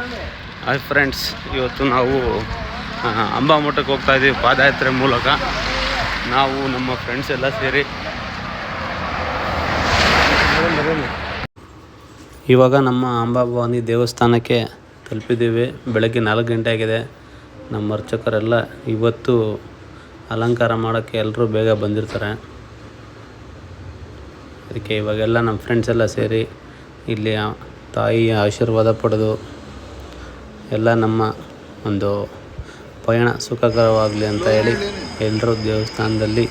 Hi friends ಇವತ್ತು ನಾವು ಅಂಬಾ ಅಂಬಾಮಠಕ್ಕೆ ಹೋಗ್ತಾ ಇದ್ದೀವಿ ಪಾದಯಾತ್ರೆ ಮೂಲಕ. ನಾವು ನಮ್ಮ ಫ್ರೆಂಡ್ಸ್ ಎಲ್ಲ ಸೇರಿ. ಇವಾಗ ನಮ್ಮ ಅಂಬಾಭವಾನಿ ದೇವಸ್ಥಾನಕ್ಕೆ ತಲುಪಿದ್ದೀವಿ. ಬೆಳಗ್ಗೆ ನಾಲ್ಕು ಗಂಟೆ ಆಗಿದೆ. ನಮ್ಮ ಅರ್ಚಕರೆಲ್ಲ ಇವತ್ತು ಅಲಂಕಾರ ಮಾಡೋಕ್ಕೆ ಎಲ್ಲರೂ ಬೇಗ ಬಂದಿರ್ತಾರೆ. ಅದಕ್ಕೆ ಇವಾಗೆಲ್ಲ ನಮ್ಮ ಫ್ರೆಂಡ್ಸ್ ಎಲ್ಲ ಸೇರಿ ಇಲ್ಲಿ ತಾಯಿಯ ಆಶೀರ್ವಾದ ಪಡೆದು ಎಲ್ಲ ನಮ್ಮ ಒಂದು ಪಯಣ ಸುಖಕರವಾಗಲಿ ಅಂತ ಹೇಳಿ ಎಲ್ಲರೂ ದೇವಸ್ಥಾನದಲ್ಲಿ.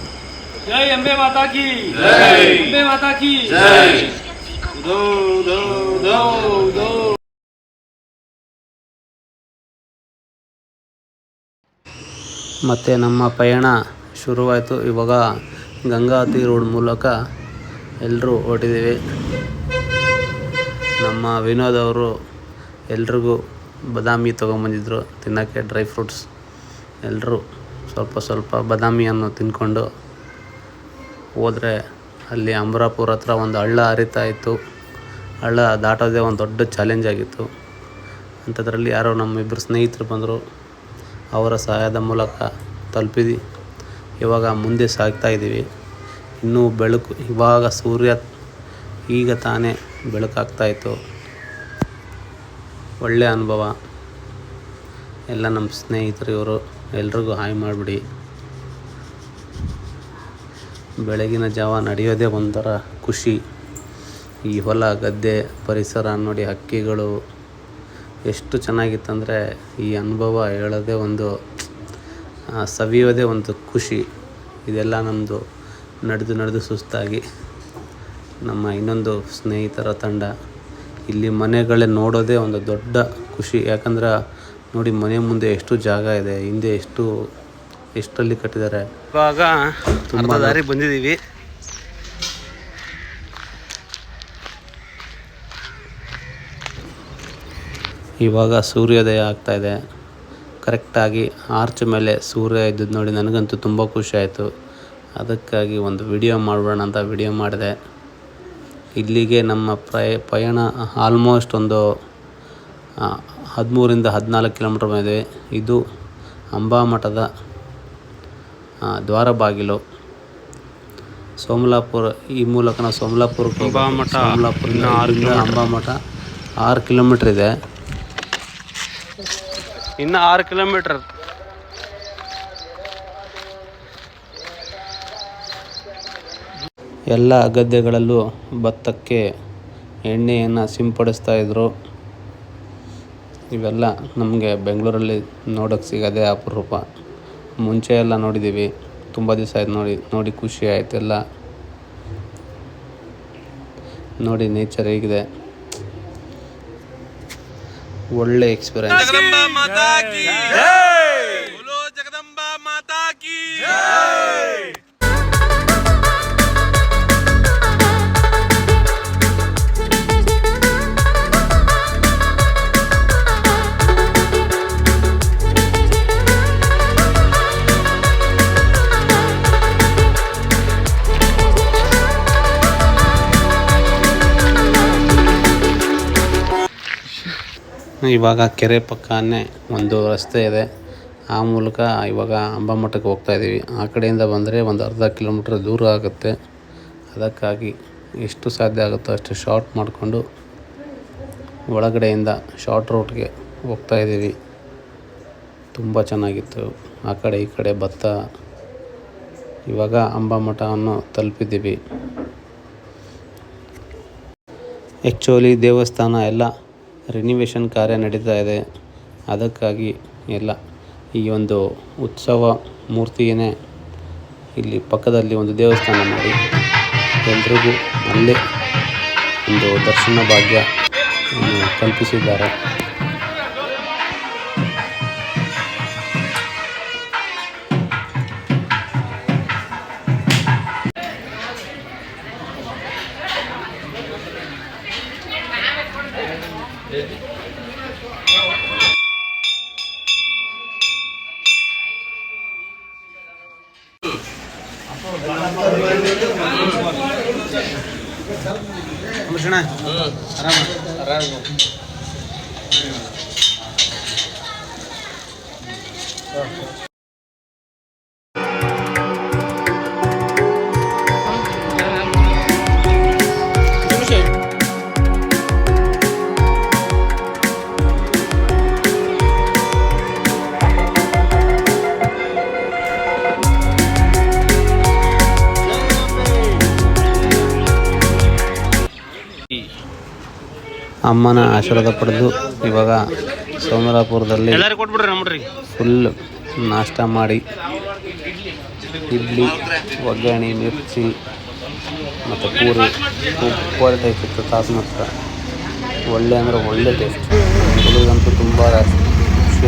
ಮತ್ತೆ ನಮ್ಮ ಪಯಣ ಶುರುವಾಯಿತು. ಇವಾಗ ಗಂಗಾತಿ ರೋಡ್ ಮೂಲಕ ಎಲ್ಲರೂ ಹೊರಟಿದ್ದೀವಿ. ನಮ್ಮ ವಿನೋದ್ ಅವರು ಎಲ್ರಿಗೂ ಬಾದಾಮಿ ತೊಗೊಂಬಂದಿದ್ರು, ತಿನ್ನೋಕ್ಕೆ ಡ್ರೈ ಫ್ರೂಟ್ಸ್. ಎಲ್ಲರೂ ಸ್ವಲ್ಪ ಸ್ವಲ್ಪ ಬಾದಾಮಿಯನ್ನು ತಿಂದ್ಕೊಂಡು ಹೋದರೆ ಅಲ್ಲಿ ಅಮರಾಪುರ ಹತ್ರ ಒಂದು ಹಳ್ಳ ಹರಿತಾ ಇತ್ತು. ಹಳ್ಳ ದಾಟೋದೇ ಒಂದು ದೊಡ್ಡ ಚಾಲೆಂಜ್ ಆಗಿತ್ತು. ಅಂಥದ್ರಲ್ಲಿ ಯಾರೋ ನಮ್ಮ ಇಬ್ಬರು ಸ್ನೇಹಿತರು ಬಂದರು. ಅವರ ಸಹಾಯದ ಮೂಲಕ ತಲುಪಿದ್ವಿ. ಇವಾಗ ಮುಂದೆ ಸಾಗ್ತಾ ಇದ್ದೀವಿ. ಇನ್ನೂ ಬೆಳಕು, ಇವಾಗ ಸೂರ್ಯ ಈಗ ತಾನೇ ಬೆಳಕಾಗ್ತಾಯಿತ್ತು ಒಳ್ಳೆಯ ಅನುಭವ. ಎಲ್ಲ ನಮ್ಮ ಸ್ನೇಹಿತರು ಇವರು, ಎಲ್ರಿಗೂ ಹಾಯ್ ಮಾಡಿಬಿಡಿ. ಬೆಳಗಿನ ಜಾವ ನಡೆಯೋದೇ ಒಂಥರ ಖುಷಿ. ಈ ಹೊಲ, ಗದ್ದೆ, ಪರಿಸರ ನೋಡಿ ಹಕ್ಕಿಗಳು ಎಷ್ಟು ಚೆನ್ನಾಗಿತ್ತಂದರೆ ಈ ಅನುಭವ ಹೇಳೋದೇ ಒಂದು ಸವಿಯೋದೇ ಒಂದು ಖುಷಿ. ಇದೆಲ್ಲ ನಮ್ಮದು ನಡೆದು ನಡೆದು ಸುಸ್ತಾಗಿ. ನಮ್ಮ ಇನ್ನೊಂದು ಸ್ನೇಹಿತರ ತಂಡ. ಇಲ್ಲಿ ಮನೆಗಳೇ ನೋಡೋದೇ ಒಂದು ದೊಡ್ಡ ಖುಷಿ. ಯಾಕಂದ್ರೆ ನೋಡಿ ಮನೆ ಮುಂದೆ ಎಷ್ಟು ಜಾಗ ಇದೆ ಹಿಂದೆ ಎಷ್ಟು ಎಷ್ಟಲ್ಲಿ ಕಟ್ಟಿದ್ದಾರೆ. ಇವಾಗ ತುಂಬ ದಾರಿ ಬಂದಿದ್ದೀವಿ. ಇವಾಗ ಸೂರ್ಯೋದಯ ಆಗ್ತಾ ಇದೆ. ಕರೆಕ್ಟಾಗಿ ಆರ್ಚ್ ಮೇಲೆ ಸೂರ್ಯ ಇದ್ದದ್ದು ನೋಡಿ ನನಗಂತೂ ತುಂಬ ಖುಷಿ ಆಯಿತು. ಅದಕ್ಕಾಗಿ ಒಂದು ವಿಡಿಯೋ ಮಾಡೋಣ ಅಂತ ವಿಡಿಯೋ ಮಾಡಿದೆ. ಇಲ್ಲಿಗೆ ನಮ್ಮ ಪ್ರಯ ಪಯಣ ಆಲ್ಮೋಸ್ಟ್ ಒಂದು ಹದಿಮೂರಿಂದ ಹದಿನಾಲ್ಕು ಕಿಲೋಮೀಟ್ರ್ ಬಂದಿದೆ ಇದು ಅಂಬಾ ಮಠದ ದ್ವಾರ ಬಾಗಿಲು ಸೋಮಲಾಪುರ ಈ ಮೂಲಕ ನಾವು ಸೋಮಲಾಪುರಕ್ಕೆ ಅಂಬಾಮಠ ಅಂಬಾ ಮಠ ಆರು ಕಿಲೋಮೀಟ್ರ್ ಇದೆ. ಇನ್ನು ಆರು ಕಿಲೋಮೀಟ್ರ್ ಎಲ್ಲ ಗದ್ದೆಗಳಲ್ಲೂ ಭತ್ತಕ್ಕೆ ಎಣ್ಣೆಯನ್ನು ಸಿಂಪಡಿಸ್ತಾ ಇದ್ದರು ಇವೆಲ್ಲ ನಮಗೆ ಬೆಂಗಳೂರಲ್ಲಿ ನೋಡೋಕ್ಕೆ ಸಿಗೋದೇ ಅಪರೂಪ. ಮುಂಚೆ ಎಲ್ಲ ನೋಡಿದ್ದೀವಿ ತುಂಬ ದಿವಸ ಆಯ್ತು ನೋಡಿ ನೋಡಿ ಖುಷಿ ಆಯಿತು ಎಲ್ಲ. ನೋಡಿ ನೇಚರ್ ಹೇಗಿದೆ. ಒಳ್ಳೆ ಎಕ್ಸ್ಪೀರಿಯನ್ಸ್ ಜಗದಂಬಾ ಮಾತಾ ಇವಾಗ ಕೆರೆ ಪಕ್ಕನೇ ಒಂದು ರಸ್ತೆ ಇದೆ. ಆ ಮೂಲಕ ಇವಾಗ ಅಂಬಾಮಠಕ್ಕೆ ಹೋಗ್ತಾ ಇದ್ದೀವಿ ಆ ಕಡೆಯಿಂದ ಬಂದರೆ ಒಂದು ಅರ್ಧ ಕಿಲೋಮೀಟ್ರ್ ದೂರ ಆಗುತ್ತೆ. ಅದಕ್ಕಾಗಿ ಎಷ್ಟು ಸಾಧ್ಯ ಆಗುತ್ತೋ ಅಷ್ಟು ಶಾರ್ಟ್ ಮಾಡಿಕೊಂಡು ಒಳಗಡೆಯಿಂದ ಶಾರ್ಟ್ ರೂಟ್ಗೆ ಹೋಗ್ತಾ ಇದ್ದೀವಿ ತುಂಬ ಚೆನ್ನಾಗಿತ್ತು. ಆ ಕಡೆ ಈ ಕಡೆ ಭತ್ತ. ಇವಾಗ ಅಂಬಾಮಠವನ್ನು ತಲುಪಿದ್ದೀವಿ. ಆ್ಯಕ್ಚುಲಿ ದೇವಸ್ಥಾನ ಎಲ್ಲ ರಿನಿವೇಷನ್ ಕಾರ್ಯ ನಡೀತಾ ಇದೆ. ಅದಕ್ಕಾಗಿ ಎಲ್ಲ ಈ ಒಂದು ಉತ್ಸವ ಮೂರ್ತಿಯೇ ಇಲ್ಲಿ ಪಕ್ಕದಲ್ಲಿ ಒಂದು ದೇವಸ್ಥಾನ ಮಾಡಿ ಎಲ್ರಿಗೂ ಅಲ್ಲೇ ಒಂದು ದರ್ಶನ ಭಾಗ್ಯ ಕಲ್ಪಿಸಿದ್ದಾರೆ. ಕಮಿಷಣ ಆರಾಮ ಆರಾಮ ಅಮ್ಮನ ಆಶೀರ್ವಾದ ಪಡೆದು ಇವಾಗ ಸೋಮರಾಪುರದಲ್ಲಿ ಫುಲ್ ನಾಷ್ಟ ಮಾಡಿ ಇಡ್ಲಿ ಒಗ್ಗರಣೆ ಮಿರ್ಚಿ ಮತ್ತು ಪೂರಿ. ಸೂಪರ್ ಟೇಸ್ಟ್ ಇತ್ತು ತಾಸು ಮಾತ್ರ ಒಳ್ಳೆ ಅಂದರೆ ಒಳ್ಳೆ ಟೇಸ್ಟ್ ಹುಡುಗಂತೂ ತುಂಬ ಖುಷಿ